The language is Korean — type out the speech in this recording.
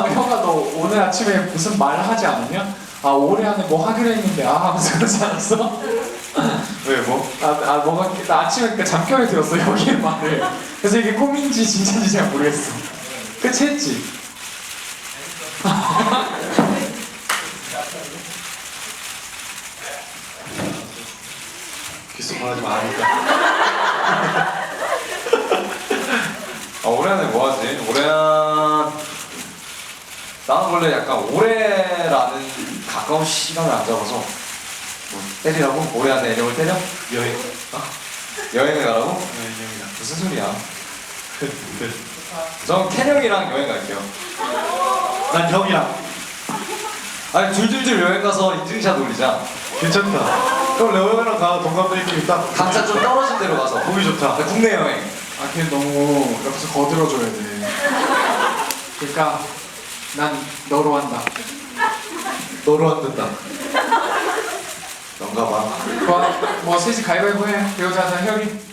형아 너 오늘 아침에 무슨 말 하지 않았냐? 아 올해 안에 뭐 하기로 했는데 아 하면서 그러지 않았어? 왜 뭐? 아, 아 뭐가 나 아침에 그 잠결에 들었어 여기의 말을 그래서 이게 꿈인지 진짜인지 잘 모르겠어 그치 했지? 귓속 말하지 마니까. 아 올해 안에 뭐 하지? 올해 안 나는 원래 약간 올해라는 가까운 시간을 안 잡아서 뭐 때리라고? 올해 안에 애정을 때려? 여행. 어? 여행을 가라고? 여행이다. 무슨 소리야? 전 캔형이랑 여행 갈게요. 난 형이야. 아니 둘둘둘 여행 가서 인증샷 올리자. 괜찮다. 그럼 레오형이랑 가 동갑들끼리 딱 각자 좀 떨어진 데로 가서. 보기 좋다. 국내 여행. 아 걔 너무 옆에서 거들어줘야 돼 그러니까 난 너로 한다. 너로 안 된다. 넌가 봐. 뭐, 뭐 셋이 가위바위보 해. 배우자 하자. 혁이